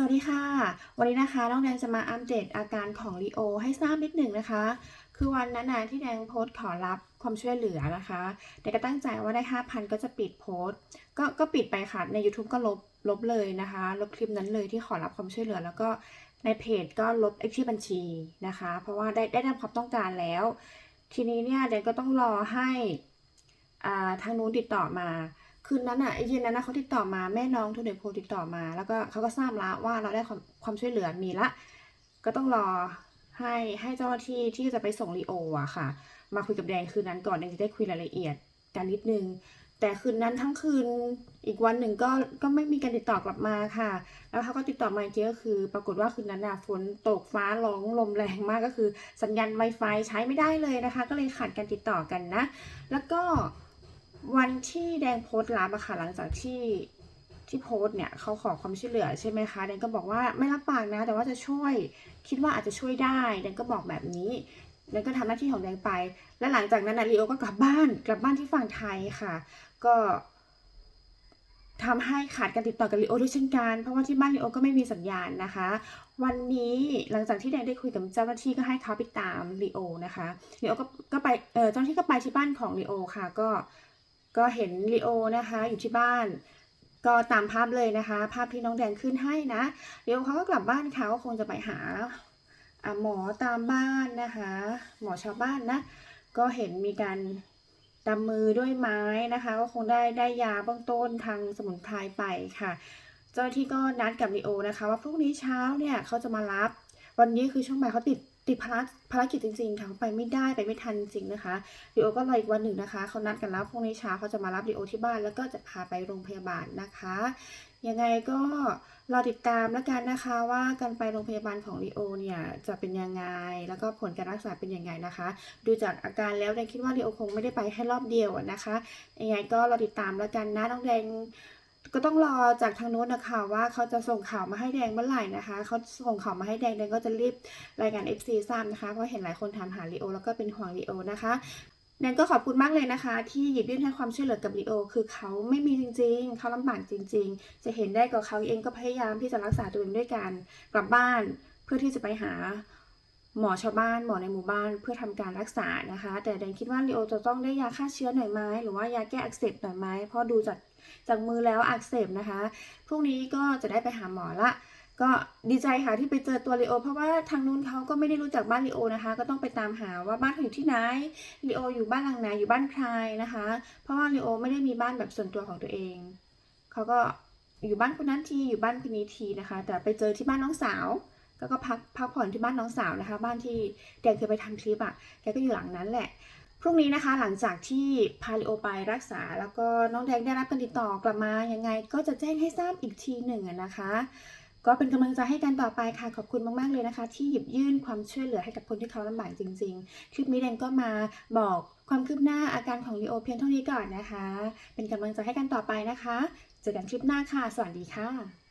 สวัสดีค่ะ วันนี้นะคะน้องแดงจะมาอัปเดตอาการของลีโอให้ทราบนิดหนึ่งนะคะ คือวันนั้นนะที่แดงโพสต์ขอรับความช่วยเหลือนะคะแดงก็ตั้งใจว่าได้ 5,000 ก็จะปิดโพสต์ก็ก็ปิดไปค่ะใน YouTube ก็ลบลบเลยนะคะ ลบคลิปนั้นเลยที่ขอรับความช่วยเหลือ แล้วก็ในเพจก็ลบไอ้ที่บัญชีนะคะ เพราะว่าได้ได้ตามความต้องการแล้ว ทีนี้เนี่ยแดงก็ต้องรอให้อ่าทางนู้นติดต่อมา คืนนั้นอะไอ้เย็นนั้นนะเขาติดต่อมาแม่น้องทุนเดโพติดต่อมา แล้วก็เขาก็ทราบละว่าเราได้ความความช่วยเหลือมีละ ก็ต้องรอให้ให้เจ้าหน้าที่ที่จะไปส่งลีโออะค่ะ มาคุยกับแดงคืนนั้นก่อนแดงจะได้คุยรายละเอียดกันนิดนึงแต่คืนนั้นทั้งคืนอีกวันหนึ่งก็ก็ไม่มีการติดต่อกลับมาค่ะ แล้วเขาก็ติดต่อมาอีกทีก็คือ ปรากฏว่าคืนนั้นน่ะฝนตกฟ้าร้องลมแรงมากก็คือ สัญญาณ Wi-Fi ใช้ไม่ได้เลยนะคะ ก็เลยขาดการติดต่อกันนะ แล้วก็ วันที่แดงโพสต์รับอะค่ะหลังจากที่ที่โพสต์เนี่ยเขาขอความช่วยเหลือใช่ไหมคะแดงก็บอกว่าไม่รับปากนะ แต่ว่าจะช่วยคิดว่าอาจจะช่วยได้แดงก็บอกแบบนี้แดงก็ทำหน้าที่ของแดงไป และหลังจากนั้นนะลีโอก็กลับบ้านกลับบ้านที่ฝั่งไทยค่ะ ก็ทำให้ขาดการติดต่อกับลีโอด้วยเช่นกันเพราะว่าที่บ้านลีโอก็ไม่มีสัญญาณนะคะ วันนี้หลังจากที่แดงได้คุยกับเจ้าหน้าที่ก็ให้เขาไปตามลีโอนะคะลีโอก็ก็ไปเออเจ้าหน้าที่ก็ไปที่บ้านของลีโอค่ะก็ ก็เห็นลีโอนะคะอยู่ที่บ้าน ก็ตามภาพเลยนะคะ ภาพที่น้องแดงขึ้นให้นะลีโอเขาก็กลับบ้านค่ะก็คงจะไปหาหมอตามบ้านนะคะ หมอชาวบ้านนะ ก็เห็นมีการดำมือด้วยไม้นะคะ ก็คงได้ได้ยาเบื้องต้นทางสมุนไพรไปค่ะ เจ้าหน้าที่ก็นัดกับลีโอนะคะ ว่าพรุ่งนี้เช้าเนี่ยเขาจะมารับ วันนี้คือช่วงบ่ายเขาติด ติดภารภารกิจจริงๆค่ะไปไม่ได้ไปไม่ทันจริงนะคะลีโอก็รออีกวันหนึ่งนะคะเขานัดกันแล้วพรุ่งนี้เช้าเขาจะมารับลีโอที่บ้านแล้วก็จะพาไปโรงพยาบาลนะคะยังไงก็รอติดตามแล้วกันนะคะว่าการไปโรงพยาบาลของลีโอเนี่ยจะเป็นยังไง แล้วก็ผลการรักษาเป็นยังไงนะคะ ดูจากอาการแล้วแดงคิดว่าลีโอคงไม่ได้ไปแค่รอบเดียวนะคะยังไงก็รอติดตามแล้วกันนะน้องแดง ก็ต้องรอจากทางโน้นนะคะว่าเขาจะส่งข่าวมาให้แดงเมื่อไหร่นะคะเขาส่งข่าวมาให้แดงแดงก็จะรีบรายงาน FC ทราบนะคะเพราะเห็นหลายคนถามหาลีโอแล้วก็เป็นห่วงลีโอนะคะแดงก็ขอบคุณมากเลยนะคะ ที่หยิบยื่นให้ความช่วยเหลือกับลีโอ คือเขาไม่มีจริง ๆ เขาลำบากจริง ๆ จะเห็นได้กับเขาเองก็พยายามที่จะรักษาตัวเองด้วยกันกลับบ้านเพื่อที่จะไปหาหมอชาวบ้านหมอในหมู่บ้านเพื่อทำการรักษานะคะ แต่แดงคิดว่าลีโอจะต้องได้ยาฆ่าเชื้อหน่อยไหมหรือว่ายาแก้อักเสบหน่อยไหมเพราะดูจาก จากมือแล้วอักเสบนะคะ พรุ่งนี้ก็จะได้ไปหาหมอละ ก็ดีใจค่ะที่ไปเจอตัวลีโอ เพราะว่าทางนู้นเขาก็ไม่ได้รู้จักบ้านลีโอนะคะ ก็ต้องไปตามหาว่าบ้านเขาอยู่ที่ไหนลีโออยู่บ้านหลังไหนอยู่บ้านใครนะคะ เพราะว่าลีโอไม่ได้มีบ้านแบบส่วนตัวของตัวเองเขาก็อยู่บ้านคนนั้นทีอยู่บ้านคนนี้ทีนะคะ แต่ไปเจอที่บ้านน้องสาวก็ก็พักพักผ่อนที่บ้านน้องสาวนะคะ บ้านที่แกเคยไปทำคลิปอะแกก็อยู่หลังนั้นแหละ พรุ่งนี้นะคะหลังจากที่พาลิโอไปรักษา แล้วก็น้องแดงได้รับการติดต่อกลับมายังไง ก็จะแจ้งให้ทราบอีกทีหนึ่งนะคะ ก็เป็นกำลังใจให้กันต่อไปค่ะขอบคุณมากๆเลยนะคะ ที่หยิบยื่นความช่วยเหลือให้กับคนที่เขาลำบากจริง ๆ คลิปนี้แดงก็มาบอกความคืบหน้าอาการของลีโอเพียงเท่านี้ก่อนนะคะ เป็นกำลังใจให้กันต่อไปนะคะ เจอกันคลิปหน้าค่ะ สวัสดีค่ะ